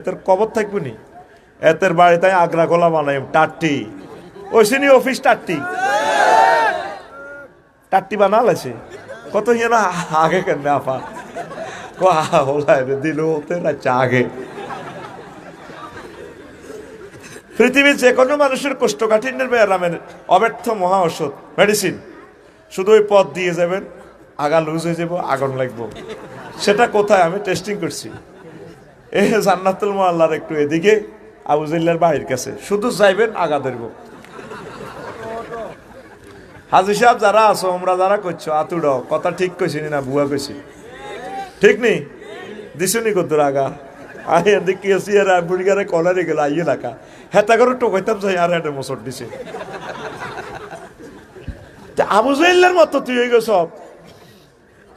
এতের কবর থাকব এতের বাড়িতে আগ্রা কলা বানাই টাট্টি। ওইসিনি অফিস টাট্টি। টাট্টি বানালেছে কত হিয়ানা আগে কেন আপা। দিল হতে না আগে। পৃথিবীর যে কোনো মানুষের কোষ্ঠকাঠিন্যের ব্যায়ামের অব্যর্থ মহা ঔষধ মেডিসিন শুধু ওই পথ দিয়ে যাবেন, আগা লুজ হয়ে যাব, আগুন লাগবো। সেটা কোথায়? আমি টেস্টিং করছি। এ জান্নাতুল মোয়াল্লার একটু এদিকে আবুজিল্লার বাড়ির কাছে। শুধু যাইবেন আগা ধরবো হাজি সাহেব, যারা আছো আমরা যারা করছ আতুড কথা ঠিক কইছি না বুয়া কইছি? ঠিক নেই দিছুনি কদ্দুর আগা? হেতা দিছে।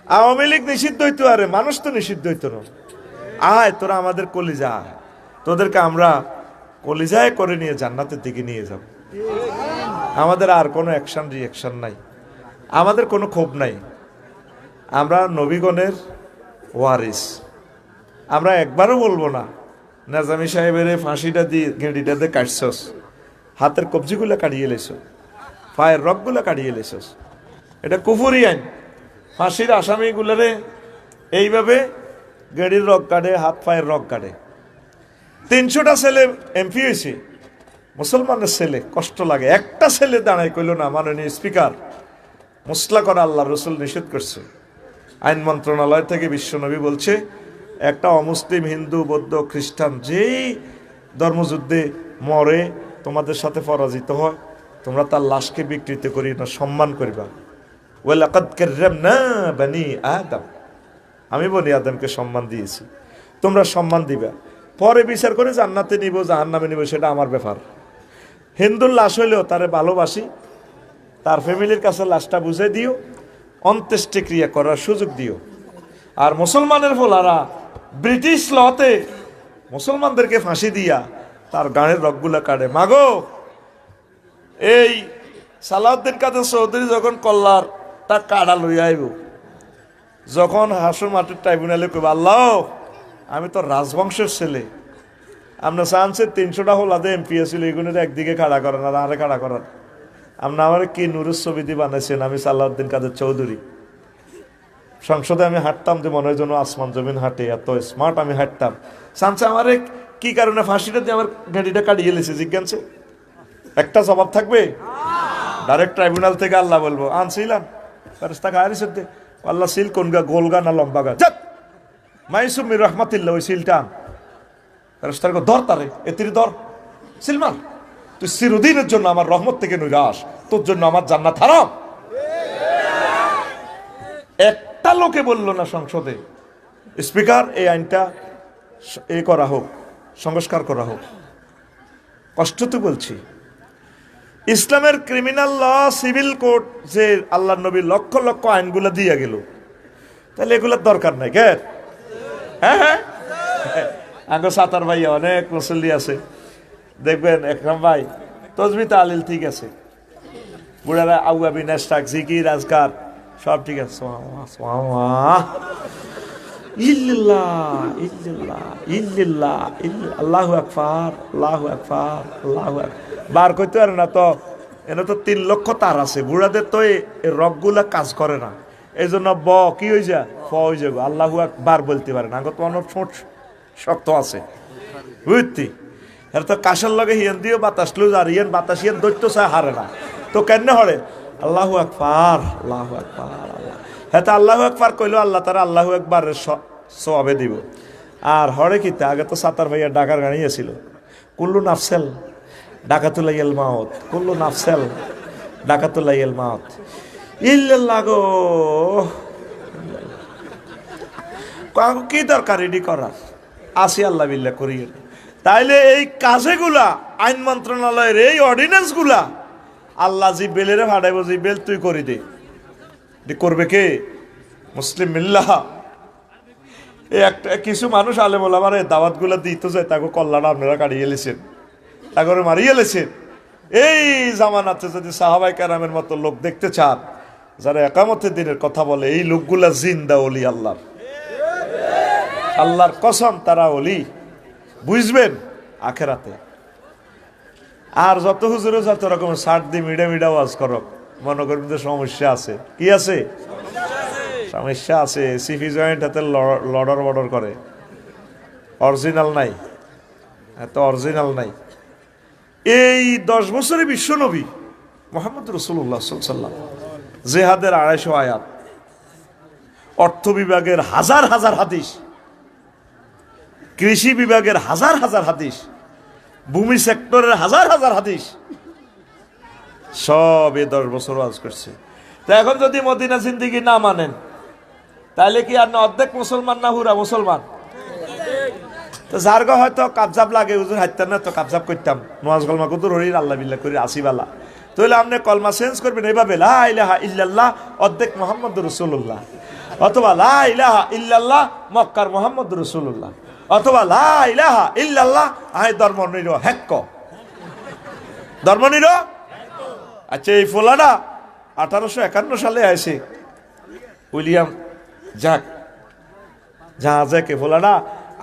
আওয়ামী লীগ নিষিদ্ধ হইতো আরে, মানুষ তো নিষিদ্ধ হইতো না। আয়, তোরা আমাদের কলিজা। আয়। তোদেরকে আমরা কলিজায় করে নিয়ে জান্নাতের দিকে নিয়ে যাব। আমাদের আর কোনো অ্যাকশন রিয়াকশন নাই। আমাদের কোনো ক্ষোভ নাই। আমরা নবীগণের ওয়ারিস। আমরা একবারও বলব না, নাজামি সাহেবের ফাঁসিটা দিয়ে গেঁড়িটা দিয়ে কাটছস। হাতের কবজিগুলো কাটিয়ে লেছ। পায়ের রগগুলো কাটিয়ে লেছস এটা কুফুরি আইন। ফাঁসির আসামিগুলোরে এইভাবে গেড়ির রক কাটে, হাত পায়ের রক কাটে। তিনশোটা ছেলে এমপি হয়েছে। মুসলমানের ছেলে, কষ্ট লাগে। একটা ছেলে দাঁড়ায় কইল না, মাননীয় স্পিকার মুসলা করা আল্লাহ রসুল নিষেধ করছে। আইন মন্ত্রণালয় থেকে বিশ্বনবী বলছে, একটা অমুসলিম, হিন্দু, বৌদ্ধ, খ্রিস্টান যেই ধর্মযুদ্ধে মরে, তোমাদের সাথে পরাজিত হয়, তোমরা তার লাশকে বিকৃত করি না, সম্মান করিবা। ওয়েল ওয়ালাকাদ কাররামনা বানি আদম। আমি বনি আদমকে সম্মান দিয়েছি। তোমরা সম্মান দিবা। পরে বিচার করে জান্নাতে নিব, জাহান্নামে নিব, সেটা আমার ব্যাপার। হিন্দুর লাশ হইলেও তারে ভালোবাসি। তার ফ্যামিলির কাছে লাশটা বুঝে দিও। অন্ত্যেষ্টি ক্রিয়া করার সুযোগ দিও। আর মুসলমানের ফলারা, ব্রিটিশ লতে মুসলমানদেরকে ফাঁসি দিয়া তার গানের রগগুলা কাটে। মাগো, এই সালাউদ্দিন কাদের চৌধুরী যখন কল্লার তার কাড়া লইয়া আইব যখন হাসুর মাটির ট্রাইব্যুনালে কইব আল্লাহ আমি তো রাজবংশের ছেলে। আপনার চান্সের তিনশোটা হল আদে এমপি ছিল এগুলোর একদিকে খাড়া করেন আর আরে খাড়া করেন আপনি আমার কি নুরুস ছবি দিয়ে বানাইছেন? আমি সালাউদ্দিন কাদের চৌধুরী। সংসদে আমি হাঁটতাম যে মনে হয় যেন আসমান জমিন হাঁটে এত স্মার্ট আমি হাঁটতাম। চান্সে আমার কি কারণে ফাঁসিটা দিয়ে আমার গাড়িটা কাটিয়ে লেছে জিজ্ঞানছে একটা জবাব থাকবে? ডাইরেক্ট ট্রাইব্যুনাল থেকে আল্লাহ বলব। আনছিলাম। ফেরেস্তা খায়ারি সত্যি আল্লাহ সিল কোন গা, গোল গা না লম্বা গা? যাক মাইসুমির রহমাতিল্লা ওই সিলটা আন ফেরেস্তার ধর তারে, এতির ধর। সিলমান তুই চিরদিনের জন্য আমার রহমত থেকে নৈরাস তোর জন্য আমার জান্নাত হারাম। একটা লোকে বলল না সংসদে, স্পিকার, এই আইনটা এ করা হোক, সংস্কার করা হোক। কষ্ট তো বলছি। ইসলামের ক্রিমিনাল ল সিভিল কোড যে আল্লাহ নবী লক্ষ লক্ষ আইনগুলো দিয়ে গেল। তাহলে এগুলোর দরকার নাই, কে? হ্যাঁ হ্যাঁ? আগে সাতার ভাই অনেক মুসল্লি আছে। দেখবেন একরাম ভাই তসবি তালিল ঠিক আছে। বুড়ারা আউয়াবি নেস্টাক জিকি রাজগার সব ঠিক আছে। আল্লাহু আকবার আল্লাহু আকবার আল্লাহু আকবার। বার করতে পারে না তো, এনে তো তিন লক্ষ তার আছে, বুড়াদের তো এই রগগুলা কাজ করে না। এই জন্য ব, কি হয়ে যা ফ হয়ে যাবে আল্লাহু আকবার বলতে পারে না, আগত অনেক ছোট শক্ত আছে। বুঝতি? এর তো কাশের লগে হিয়ান দিও, বাতাস লুজ, আর ইয়েন বাতাস, ইয়েন দৈত্য চায় হারে না। তো কেন হরে? আল্লাহু আকবার আল্লাহু আকবার, আল্লাহ। হ্যাঁ তো আল্লাহু আকবার কইলো, আল্লাহ তারা আল্লাহু একবার সবে দিব। আর হরে কি তা? আগে তো সাতার ভাইয়া ডাকার গাড়ি ছিল কুল্লু নাফসেল। ডাকাতুলাইয়াল মাউত, কুল্লু নাফসেল ডাকাতুলাইয়াল মাউত। ইল্লাল্লাহ গো। কি দরকার এডি করার? আসি আল্লাহ বিল্লাহ করি তাইলে এই কাজেগুলা, আইন মন্ত্রণালয়ের এই অর্ডিন্যান্সগুলা আল্লাহ জি বেলেরে ভাড়াইব জি বেল তুই করি দে। করবে কে? মুসলিম মিল্লাহ এই একটা, কিছু মানুষ আলে বলে আমার দাওয়াতগুলা দিত যায় তাকে কল্যাণ আপনারা কাটিয়ে এলেছেন তাকে মারিয়ে এলেছেন এই জামানাতে যদি সাহাবাই কারামের মতো লোক দেখতে চান, যারা একামতের দিনের কথা বলে, এই লোকগুলা জিন্দা অলি আল্লাহর আল্লাহর কসম, তারা অলি বুঝবেন, আখেরাতে। আর যত হুজুরে যত রকমের শার্ট দিয়ে মিডা মিডা ওয়াজ করো মনে করবেন সমস্যা আছে। কি আছে? সমস্যা আছে। সিফি জয়েন্ট হাতে লড়র বর্ডর করে। অরিজিনাল নাই। এত অরিজিনাল নাই। এই দশ বছরে বিশ্বনবী মোহাম্মদ রসুল্লাহ সাল্লাম জেহাদের আড়াইশো আয়াত। অর্থ বিভাগের হাজার হাজার হাদিস। কৃষি বিভাগের হাজার হাজার হাদিস। ভূমি সেক্টরের হাজার হাজার হাদিস। সব এই দশ বছর ওয়াজ করছে। তা এখন যদি মদিনা জিন্দিগি না মানেন, তাহলে কি আর না অর্ধেক মুসলমান না হুরা মুসলমান? তো যার গো হয়তো কাবজাব লাগে হুজুর হাইতাম না তো কাবজাব করতাম নোয়াজ গলমা কুতুর হরির আল্লাহ বিল্লাহ করি আসিবালা তাহলে আপনি কলমা চেঞ্জ করবেন এইভাবে? লা ইলাহা ইল্লাল্লাহ অর্ধেক মোহাম্মদ রসুল্লাহ অথবা লা ইলাহা ইল্লাল্লাহ মক্কার মোহাম্মদ রসুল্লাহ অথবা লা ইলাহা ইল্লাল্লাহ আই ধর্ম নির হেক্ক ধর্ম নির আচ্ছা এই ফোলাটা আঠারোশো একান্ন সালে আসে উইলিয়াম যাক জাহাজে ফোলাটা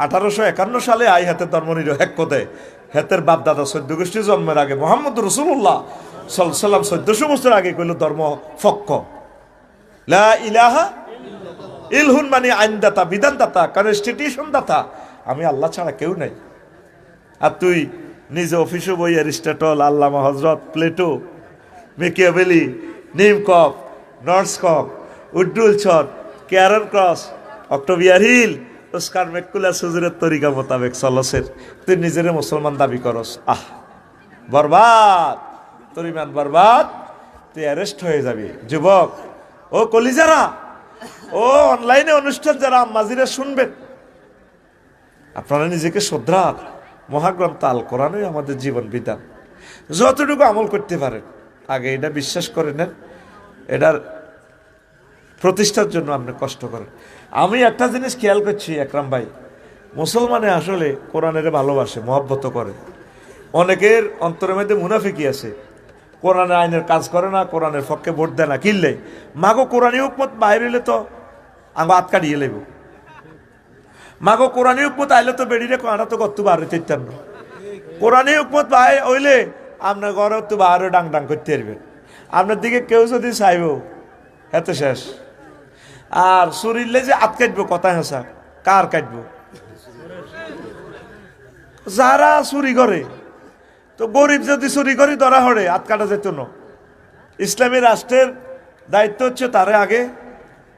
আঠারোশো একান্ন সালে আই হাতে ধর্মনির হেক দেয় হেতের বাপ দাদা চোদ্দ গোষ্ঠী জন্মের আগে মোহাম্মদ রসুল্লাহ সাল্লাম চোদ্দশো বছর আগে কইল ধর্ম ফক্ক। লা ইলাহা ইলহুন মানে আইনদাতা, বিধানদাতা কনস্টিটিউশন দাতা আমি আল্লাহ ছাড়া কেউ নাই। আর তুই নিজে অফিসে বই, অ্যারিস্টটল, আল্লামা হজরত প্লেটো মেকিয়াভেলি নিমকপ, নর্সকপ উড্ডুল ছট কেয়ারন ক্রস অক্টোবিয়ার হিল ওস্কার মেকুলা সুজুরের তরিকা মোতাবেক চলসের তুই নিজের মুসলমান দাবি করস। আহ, বরবাদ। তোর ইমান বরবাদ। তুই অ্যারেস্ট হয়ে যাবি। যুবক, ও কলিজারা, ও অনলাইনে অনুষ্ঠান যারা মাজিরা শুনবেন, আপনারা নিজেকে শ্রদ্ধার মহাগ্রন্থ আল কোরআনই আমাদের জীবন বিধান। যতটুকু আমল করতে পারেন, আগে এটা বিশ্বাস করে নেন। এটার প্রতিষ্ঠার জন্য আপনি কষ্ট করেন। আমি একটা জিনিস খেয়াল করছি, একরাম ভাই, মুসলমানে আসলে কোরআনের ভালোবাসে, মহব্বত করে। অনেকের অন্তরের মধ্যে মুনাফিকি আছে। কোরআনের আইনের কাজ করে না, কোরআনের পক্ষে ভোট দেয় না কিনলে মাগো কোরআনী হুকমত বাইরে হলে তো আঙ্গ আত কাটিয়ে লেব মাগো কোরআনী হুকমত আইলে তো বেড়িরে কাঁটা তো কত বার চাইতাম না। কোরআনী হুকমত ভাই হইলে আপনার ঘরে তো বাহারে ডাং ডাং করতে পারবেন আপনার দিকে কেউ যদি চাইব এত শেষ। আর শরীরে যে আত কাটবো কথা হেসা কার কাটবো? যারা চুরি করে, তো গরিব যদি চুরি করি, ধরা হরে আত কাটা যেত না। ইসলামী রাষ্ট্রের দায়িত্ব হচ্ছে তারে আগে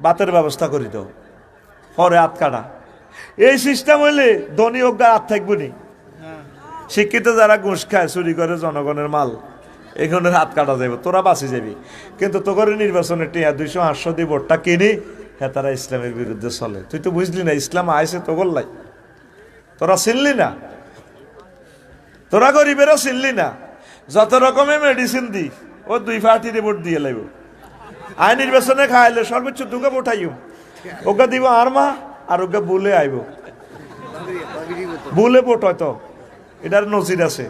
বাতের ব্যবস্থা করি তো পরে আত কাটা। এই সিস্টেম হইলে ধনী অজ্ঞা আত থাকব নি। শিক্ষিত যারা ঘুষ খায়, চুরি করে জনগণের মাল এখানে হাত কাটা যাবে তোরা বাঁচি যাবি। কিন্তু তোর নির্বাচনে টিয়া দুইশো, আটশো দিয়ে ভোটটা কিনি হ্যাঁ তারা ইসলামের বিরুদ্ধে চলে। তুই তো বুঝলি না, ইসলাম আইসে তো গোল্লাই তোরা চিনলি না? তোরা গরিবেরও চিনলি না? যত রকমের মেডিসিন দি, ও দুই পার্টির ভোট দিয়ে লাগব আইন নির্বাচনে খাইলে সর্বোচ্চ দুকে উঠাইও ওকে দিব আর মা আর ওকে বুলে আইব। বুলে ভোট হয়তো এটার নজির আছে।